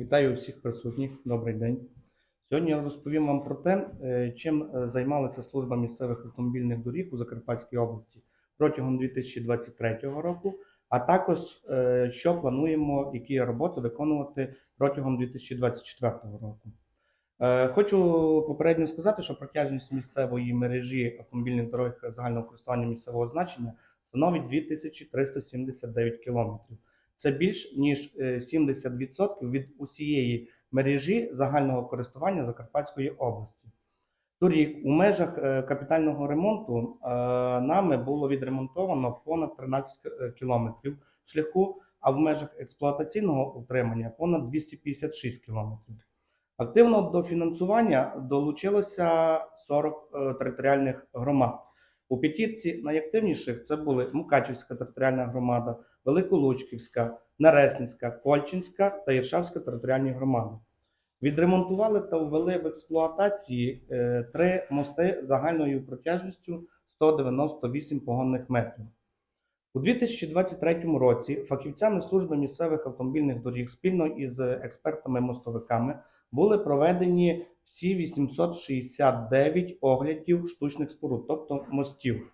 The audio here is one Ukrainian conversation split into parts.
Вітаю всіх присутніх. Добрий день. Сьогодні я розповім вам про те, е, чим е, займалася служба місцевих автомобільних доріг у Закарпатській області протягом 2023 року, а також е, що плануємо, які роботи виконувати протягом 2024 року. Хочу попередньо сказати, що протяжність місцевої мережі автомобільних дорог загального користування місцевого значення становить 2379 кілометрів. Це більш ніж е, 70% від усієї мережі загального користування Закарпатської області. Торік у межах е, капітального ремонту е, нами було відремонтовано понад 13 е, кілометрів шляху, а в межах експлуатаційного утримання понад 256 кілометрів. Активно до фінансування долучилося 40 е, територіальних громад. У п'ятірці найактивніших це були Мукачівська територіальна громада, Великолучківська, Наресницька, Кольчинська та Іршавська територіальні громади. Відремонтували та ввели в експлуатації е, три мости загальною протяжністю 198 погонних метрів. У 2023 році фахівцями служби місцевих автомобільних доріг спільно із експертами-мостовиками були проведені всі 869 оглядів штучних споруд, тобто мостів,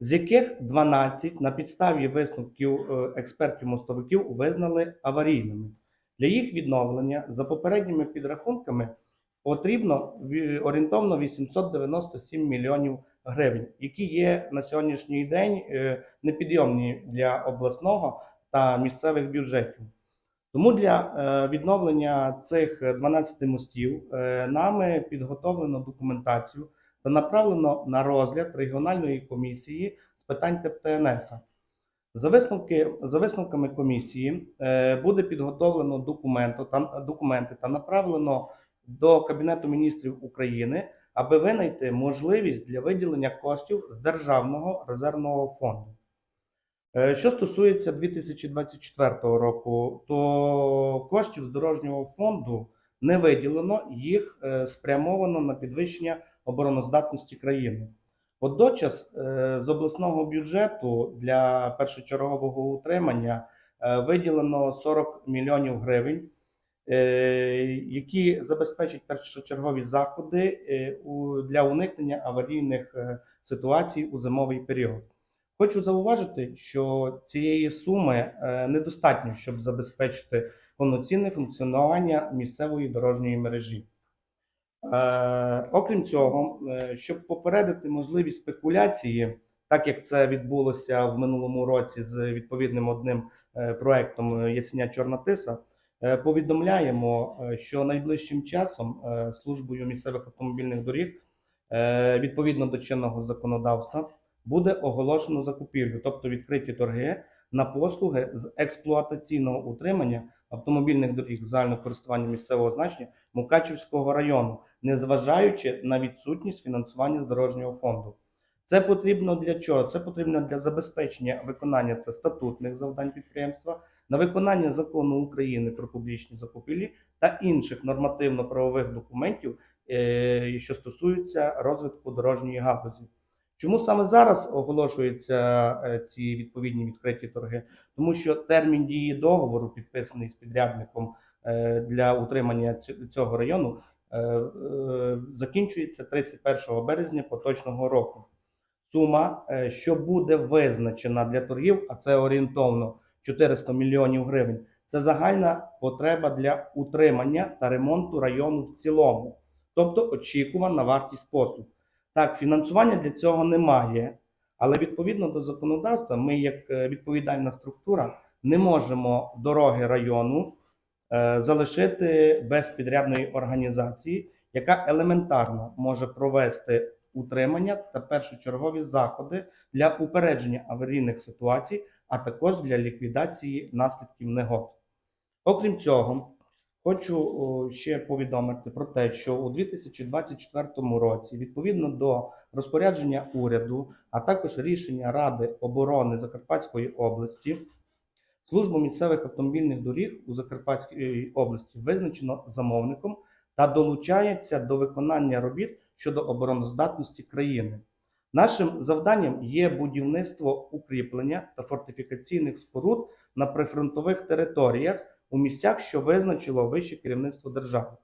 з яких 12 на підставі висновків е, експертів-мостовиків визнали аварійними. Для їх відновлення за попередніми підрахунками потрібно орієнтовно 897 мільйонів гривень, які є на сьогоднішній день е, непідйомні для обласного та місцевих бюджетів. Тому для е, відновлення цих 12 мостів нами підготовлено документацію та направлено на розгляд регіональної комісії з питань ТПТНС. За, висновки, за висновками комісії е, буде підготовлено документи та, документи та направлено до Кабінету міністрів України, аби винайти можливість для виділення коштів з Державного резервного фонду. Е, Що стосується 2024 року, то коштів з дорожнього фонду не виділено, їх е, спрямовано на підвищення обороноздатності країни. Водночас е, з обласного бюджету для першочергового утримання е, виділено 40 мільйонів гривень, е, які забезпечать першочергові заходи для уникнення аварійних ситуацій у зимовий період. Хочу зауважити, що цієї суми недостатньо, щоб забезпечити повноцінне функціонування місцевої дорожньої мережі. Е, окрім цього, е, щоб попередити можливі спекуляції, так як це відбулося в минулому році з відповідним одним е, проектом е, Ясеня Чорна е, повідомляємо, е, що найближчим часом е, службою місцевих автомобільних доріг е, відповідно до чинного законодавства буде оголошено закупівлю, тобто відкриті торги на послуги з експлуатаційного утримання автомобільних доріг загального користування місцевого значення Мукачівського району, незважаючи на відсутність фінансування з дорожнього фонду. Це потрібно для чого? Це потрібно для забезпечення виконання це статутних завдань підприємства, на виконання закону України про публічні закупівлі та інших нормативно-правових документів, е, що стосуються розвитку дорожньої галузі. Чому саме зараз оголошуються е, ці відповідні відкриті торги? Тому що термін дії договору, підписаний з підрядником е, для утримання цього району, закінчується 31 березня поточного року. Сума, е, що буде визначена для торгів, а це орієнтовно 400 мільйонів гривень, це загальна потреба для утримання та ремонту району в цілому, тобто очікувана вартість послуг. Так, фінансування для цього немає, але відповідно до законодавства, ми, як е, відповідальна структура, не можемо дороги району е, залишити без підрядної організації, яка елементарно може провести утримання та першочергові заходи для упередження аварійних ситуацій, а також для ліквідації наслідків негод. Окрім цього, хочу ще повідомити про те, що у 2024 році, відповідно до розпорядження уряду, а також рішення Ради оборони Закарпатської області, службу місцевих автомобільних доріг у Закарпатській області визначено замовником та долучається до виконання робіт щодо обороноздатності країни. Нашим завданням є будівництво укріплення та фортифікаційних споруд на прифронтових територіях у місцях, що визначило вище керівництво держави.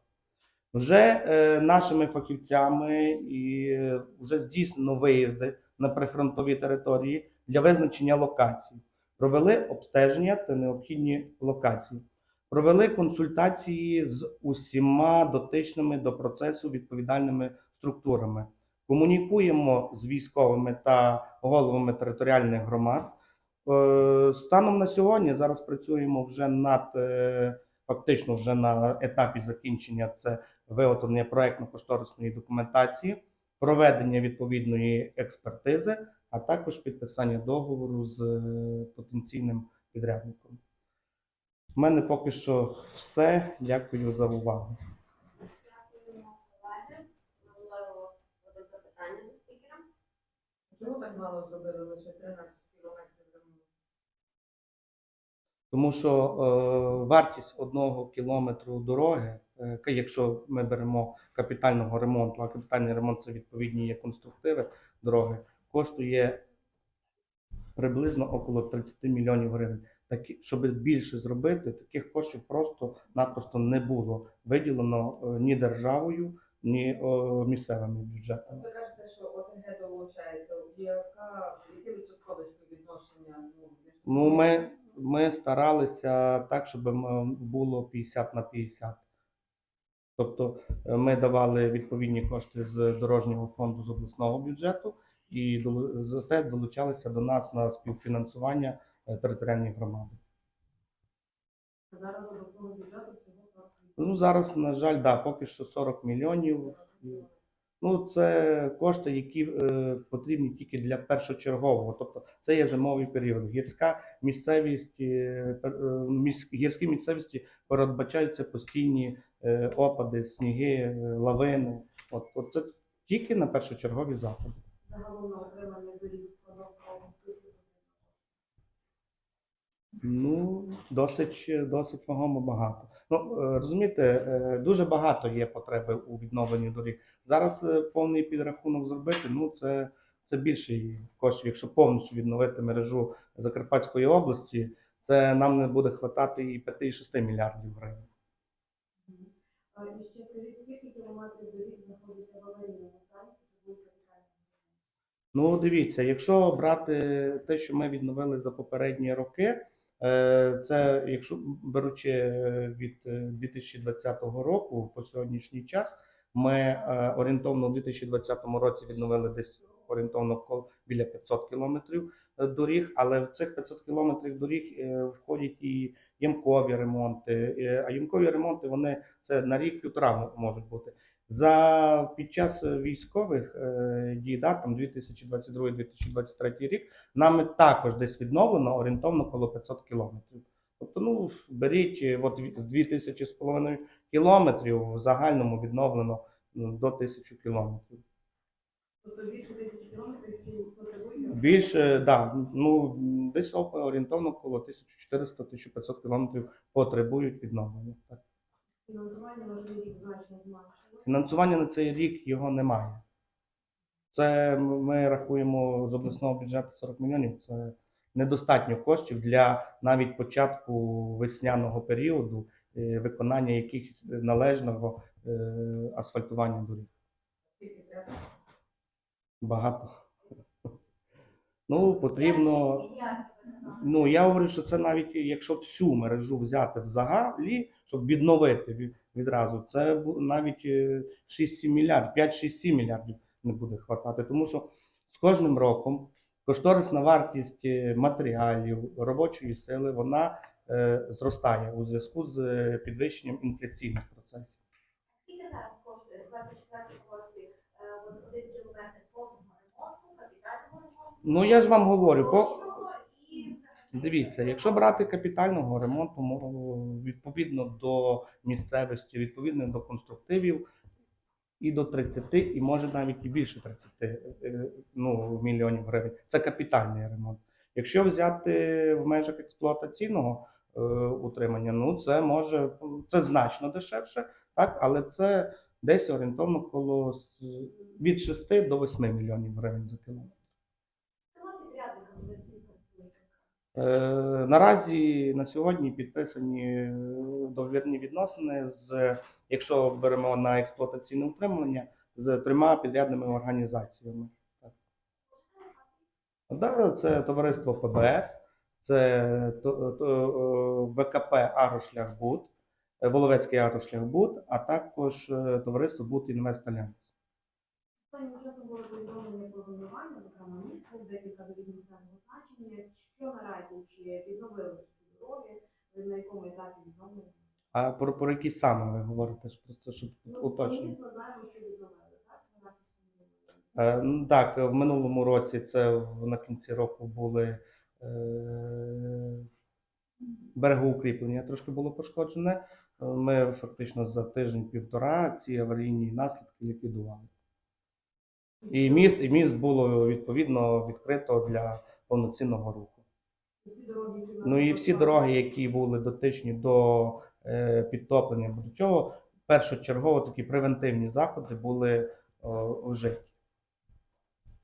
Вже е, нашими фахівцями і е, вже здійснено виїзди на прифронтові території для визначення локацій. Провели обстеження та необхідні локації. Провели консультації з усіма дотичними до процесу відповідальними структурами. Комунікуємо з військовими та головами територіальних громад. Е, Станом на сьогодні зараз працюємо вже над е, фактично вже на етапі закінчення це виготовлення проектно-кошторисної документації, проведення відповідної експертизи, а також підписання договору з е, потенційним підрядником. У мене поки що все. Дякую за увагу. Чому так мало зробили лише 13 кілометрів ремонту? Тому що е, вартість одного кілометру дороги, е, якщо ми беремо капітального ремонту, а капітальний ремонт це відповідні є конструктиви дороги, коштує приблизно около 30 мільйонів гривень. Такі, щоб більше зробити, таких коштів просто-напросто не було виділено е, ні державою, ні е, місцевими бюджетами. Ви кажете, що ОТГ долучається. Яка яке відсоткове співвідношення? Ну, Ну, ми, ми старалися так, щоб було 50 на 50. Тобто е, ми давали відповідні кошти з дорожнього фонду з обласного бюджету, і зате долучалися до нас на співфінансування е, територіальної громади. Зараз обласного бюджету всього Ну зараз, на жаль, да, поки що 40 мільйонів. Ну, це кошти, які е, потрібні тільки для першочергового. Тобто це є зимовий період. Гірська місцевість, е, е, міс- гірські місцевості передбачаються постійні е, опади, сніги, е, лавини. От, от це тільки на першочергові заходи. Загалом на отримання доріг впродовж? Ну, досить, досить вагомо багато. Ну, е, розумієте, е, дуже багато є потреби у відновленні доріг. Зараз е, повний підрахунок зробити, ну це, це більше коштів. Якщо повністю відновити мережу Закарпатської області, це нам не буде хватати і 5-6 мільярдів гривень. А ще скажіть, скільки кілометрів доріг знаходиться в аварійному капітального Ну, дивіться, якщо брати те, що ми відновили за попередні роки, е, це якщо беручи е, від е, 2020 року по сьогоднішній час, ми е, орієнтовно у 2020 році відновили десь орієнтовно біля 500 кілометрів е, доріг, але в цих 500 кілометрів доріг е, входять і ямкові ремонти. Е, А ямкові ремонти вони це на рік півтора можуть бути. За під час е, військових е, дій, да, там 2022-2023 рік, нами також десь відновлено орієнтовно коло 500 кілометрів. Тобто, ну беріть е, от з 2000 з половиною кілометрів в загальному відновлено до 1000 кілометрів. Тобто більше тисячі кілометрів потребують? Більше, да, ну десь орієнтовно коло 1400-1500 кілометрів потребують відновлення. Так. Фінансування на цей рік значно зменшилось. Фінансування на цей рік його немає. Це ми рахуємо з обласного бюджету 40 мільйонів. Це недостатньо коштів для навіть початку весняного періоду е, виконання якихось належного е, асфальтування доріг. Багато. Ну, потрібно. Ну, я говорю, що це навіть якщо всю мережу взяти взагалі, щоб відновити відразу, це навіть е, 6-7 мільярдів, 5-6-7 мільярдів не буде хватати. Тому що з кожним роком кошторисна вартість е, матеріалів, робочої сили, вона е, зростає у зв'язку з е, підвищенням інфляційних процесів. Скільки зараз коштує в 24 році один кілометр повного ремонту, капітального ремонту? Ну я ж вам говорю, по? Дивіться, якщо брати капітального ремонту, відповідно до місцевості, відповідно до конструктивів, і до 30, і може навіть і більше 30 е, ну, мільйонів гривень. Це капітальний ремонт. Якщо взяти в межах експлуатаційного е, утримання, ну це може це значно дешевше, так, але це десь орієнтовно коло від 6 до 8 мільйонів гривень за кілометр. З кого підрядниками ви співпрацюєте? Е, Наразі на сьогодні підписані е, договірні відносини з, якщо беремо на експлуатаційне утримання, з трьома підрядними організаціями. Це товариство ПБС, це е, ВКП Агрошляхбуд, е, Воловецький Агрошляхбуд, а також е, товариство Буд Інвест Альянс. Останнім часом було повідомлення про зокрема місто, декілька місцевого значення. Що наразі, чи відновили дороги, на якому етапі відновлення? А про, про які саме ви говорите, просто щоб Ну, уточнити? місто знаємо, що відновили, так? Е, Так, в минулому році це на кінці року були е, берегоукріплення трошки було пошкоджене. Ми фактично за тиждень-півтора ці аварійні наслідки ліквідували. І міст, і міст було відповідно відкрито для повноцінного руху. Ну і всі дороги, які були дотичні до е, підтоплення, до чого першочергово такі превентивні заходи були е, вжиті.